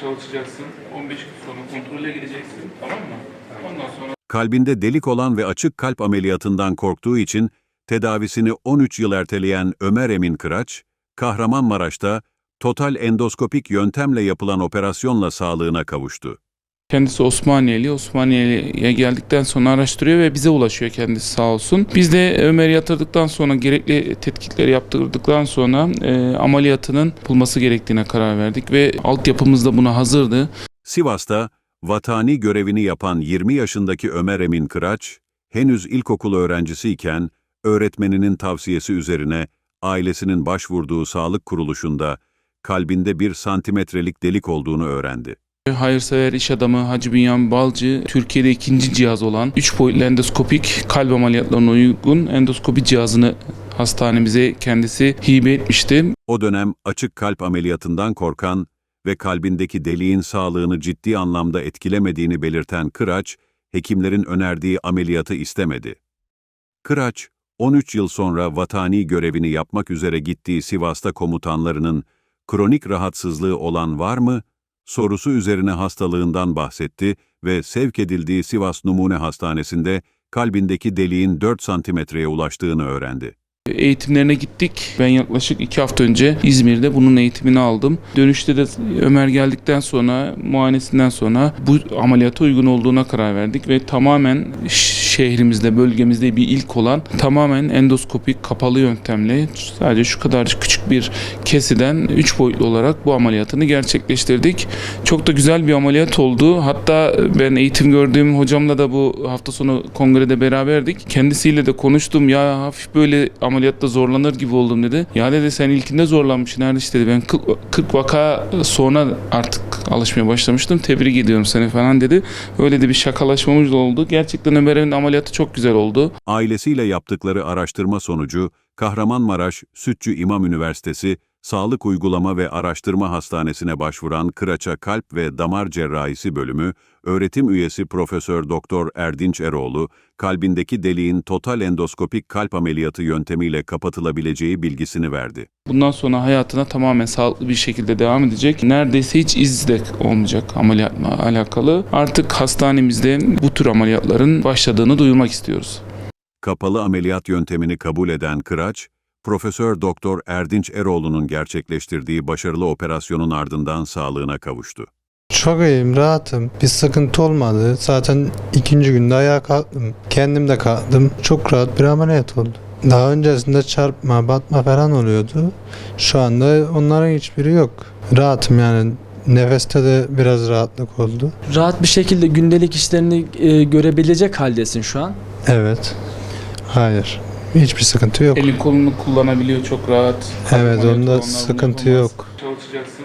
çalışacaksın. 15 gün sonra kontrole gideceksin. Tamam mı? Ondan sonra Kalbinde delik olan ve açık kalp ameliyatından korktuğu için tedavisini 13 yıl erteleyen Ömer Emin Kıraç, Kahramanmaraş'ta total endoskopik yöntemle yapılan operasyonla sağlığına kavuştu. Kendisi Osmaniyeli. Osmaniye'ye geldikten sonra araştırıyor ve bize ulaşıyor kendisi sağ olsun. Biz de Ömer'i yatırdıktan sonra gerekli tetkikleri yaptırdıktan sonra e, ameliyatının bulması gerektiğine karar verdik ve altyapımız da buna hazırdı. Sivas'ta vatani görevini yapan 20 yaşındaki Ömer Emin Kıraç, henüz ilkokul öğrencisiyken öğretmeninin tavsiyesi üzerine ailesinin başvurduğu sağlık kuruluşunda kalbinde bir santimetrelik delik olduğunu öğrendi. Hayırsever iş adamı Hacı Bünyamin Balcı, Türkiye'de ikinci cihaz olan 3 boyutlu endoskopik kalp ameliyatlarına uygun endoskopi cihazını hastanemize kendisi hibe etmişti. O dönem açık kalp ameliyatından korkan ve kalbindeki deliğin sağlığını ciddi anlamda etkilemediğini belirten Kıraç, hekimlerin önerdiği ameliyatı istemedi. Kıraç, 13 yıl sonra vatani görevini yapmak üzere gittiği Sivas'ta komutanlarının kronik rahatsızlığı olan var mı sorusu üzerine hastalığından bahsetti ve sevk edildiği Sivas Numune Hastanesi'nde kalbindeki deliğin 4 santimetreye ulaştığını öğrendi. Eğitimlerine gittik. Ben yaklaşık iki hafta önce İzmir'de bunun eğitimini aldım. Dönüşte de Ömer geldikten sonra, muayenesinden sonra bu ameliyata uygun olduğuna karar verdik ve tamamen şehrimizde, bölgemizde bir ilk olan tamamen endoskopik kapalı yöntemle sadece şu kadar küçük bir kesiden 3 boyutlu olarak bu ameliyatını gerçekleştirdik. Çok da güzel bir ameliyat oldu. Hatta ben eğitim gördüğüm hocamla da bu hafta sonu kongrede beraberdik. Kendisiyle de konuştum. Ya hafif böyle ameliyatta zorlanır gibi oldum dedi. Ya dedi sen ilkinde zorlanmışsın Erdiş dedi. Ben 40, 40 vaka sonra artık alışmaya başlamıştım. Tebrik ediyorum seni falan dedi. Öyle de bir şakalaşmamız da oldu. Gerçekten Ömer'in ameliyatı çok güzel oldu. Ailesiyle yaptıkları araştırma sonucu Kahramanmaraş Sütçü İmam Üniversitesi Sağlık Uygulama ve Araştırma Hastanesi'ne başvuran Kıraç'a Kalp ve Damar Cerrahisi bölümü öğretim üyesi Profesör Doktor Erdinç Eroğlu, kalbindeki deliğin total endoskopik kalp ameliyatı yöntemiyle kapatılabileceği bilgisini verdi. Bundan sonra hayatına tamamen sağlıklı bir şekilde devam edecek. Neredeyse hiç iz de olmayacak ameliyatla alakalı. Artık hastanemizde bu tür ameliyatların başladığını duyurmak istiyoruz. Kapalı ameliyat yöntemini kabul eden Kıraç, Profesör Doktor Erdinç Eroğlu'nun gerçekleştirdiği başarılı operasyonun ardından sağlığına kavuştu. Çok iyiyim, rahatım. Bir sıkıntı olmadı. Zaten ikinci günde ayağa kalktım. Kendim de kalktım. Çok rahat bir ameliyat oldu. Daha öncesinde çarpma, batma falan oluyordu. Şu anda onların hiçbiri yok. Rahatım yani. Nefeste de biraz rahatlık oldu. rahat bir şekilde gündelik işlerini e, görebilecek haldesin şu an. Evet. Hayır. Hiçbir sıkıntı yok. Elin kolunu kullanabiliyor çok rahat. Evet onda sıkıntı yapamaz. yok. Çalışacaksın.